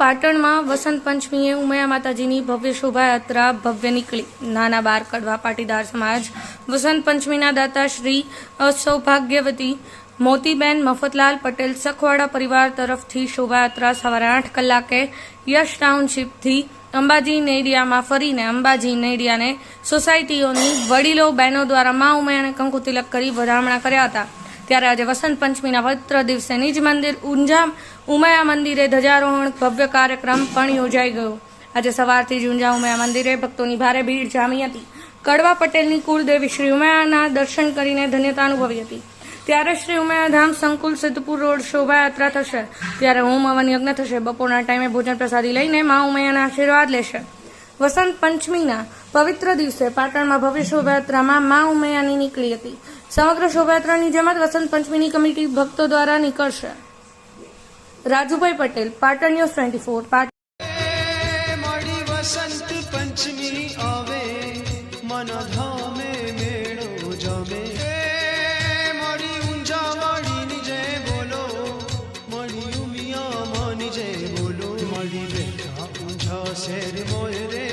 પાટણમાં વસંત પંચમીએ ઉમયા માતાજીની ભવ્ય શોભાયાત્રા ભવ્ય નીકળી. નાના બાર કડવા પાટીદાર સમાજ વસંત પંચમીના દાતા શ્રી અસૌભાગ્યવતી મોતીબેન મફતલાલ પટેલ સખવાડા પરિવાર તરફથી શોભાયાત્રા સવારે આઠ કલાકે યશ ટાઉનશીપથી અંબાજી નેડિયામાં ફરીને અંબાજી નેડિયાને સોસાયટીઓની વડીલો બહેનો દ્વારા મા ઉમયાને કંકુ તિલક કરી વધામણા કર્યા હતા. ત્યારે આજે વસંત પંચમીના પવિત્ર દિવસે નિજ મંદિર ઊંઝા ઉમયા મંદિરે ધ્વજારોહણ ભવ્ય કાર્યક્રમ પણ યોજાઈ ગયો. આજે સવારથી જ ઊંઝા ઉમયા મંદિરે ભક્તોની ભારે ભીડ જામી હતી. કડવા પટેલની કુળદેવી શ્રી ઉમયાના દર્શન કરીને ધન્યતા અનુભવી હતી. ત્યારે શ્રી ઉમયા ધામ સંકુલ સિદ્ધપુર રોડ શોભાયાત્રા થશે. ત્યારે હોમ હવન યજ્ઞ થશે. બપોરના ટાઈમે ભોજન પ્રસાદી લઈને મા ઉમયાના આશીર્વાદ લેશે. વસંત પંચમીના પવિત્ર દિવસે પાટણમાં ભવ્ય શોભાયાત્રામાં મા ઉમૈયાની નીકળી હતી. સમગ્ર શોભાયાત્રાની જમાત વસંત પંચમીની કમિટી ભક્તો દ્વારા નીકળશે. Rajubhai Patel Patan news twenty four Vasant Panchami આવે મન ધામે મેળો જમે. મળી ઊંઝા વાળીની જય બોલો મળી ઉમિયા મની જય બોલો. મળી બેઠા ઊંઝા શેર મોય રે